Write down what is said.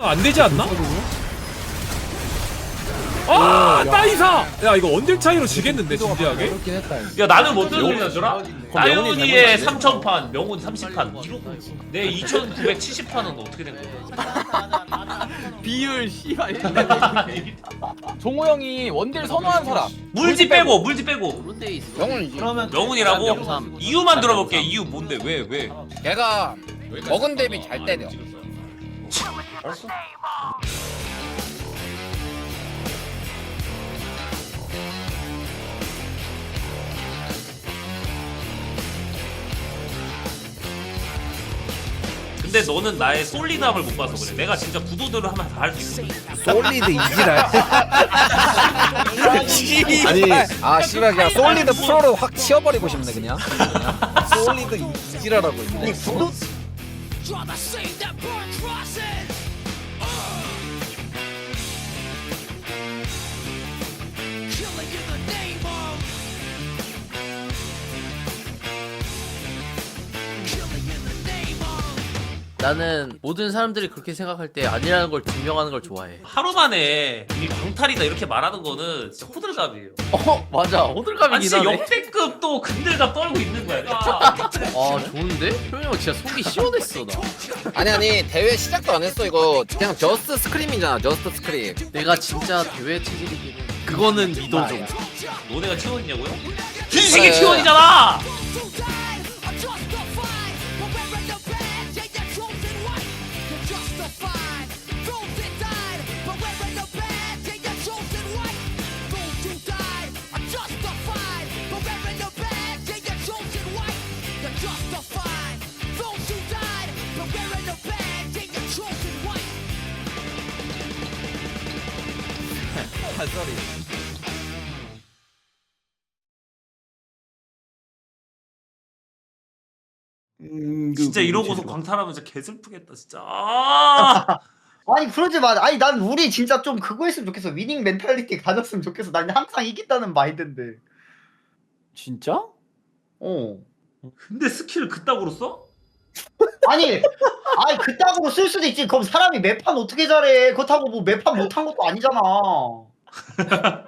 안 되지 않나? 아 따이사! 야 이거 원딜 차이로 지겠는데 진지하게? 그렇긴 했다. 야 나는 소리 나더라? 명훈이 나윤이의 잘못했네. 3000판, 명훈 30판 내 2970판은 어떻게 된 거야? 비율 씨발. 종호 형이 원딜 선호한 사람. 물지 빼고 물지 빼고. 영훈이지. 명훈이라고? 이유만 들어볼게 이유 뭔데 왜 왜? 걔가 먹은 대비 잘 때려. 근데 너는 나의 솔리드함을 못 봐서 그래 내가 진짜 구도들을 하면 다 할 수 있어 솔리드 이지랄. 아니, 아 씨발 그냥 솔리드 프로로 확 치워버리고 싶네 그냥. 그냥. 솔리드 이지랄하고 있네. 나는 모든 사람들이 그렇게 생각할 때 아니라는 걸 증명하는 걸 좋아해. 하루 만에 이 광탈이다 이렇게 말하는 거는 진짜 호들갑이에요 어 맞아 아 호들갑이긴 진짜 하네. 역대급 또 근들갑 떨고 있는 거야 아 좋은데? 효영 형 진짜 속이 시원했어 나. 아니 아니 대회 시작도 안 했어 이거 그냥 저스트 스크림이잖아 저스트 스크림. 내가 진짜 대회 체질이긴 해. 그거는 믿어줘. 너네가 T1이냐고요? 준식이 그래. T1이잖아! 진짜 이러고서 광탈하면 진짜 개슬프겠다 진짜 아 아니 그러지 마. 아니 난 우리 진짜 좀 그거 했으면 좋겠어. 위닝 멘탈리티 가졌으면 좋겠어. 난 항상 이긴다는 마인드인데. 진짜? 어. 근데 스킬을 그따구로 써? 아니, 아니 그따구로 쓸 수도 있지. 그럼 사람이 매판 어떻게 잘해? 그렇다고 뭐 매판 못한 것도 아니잖아. 哈哈哈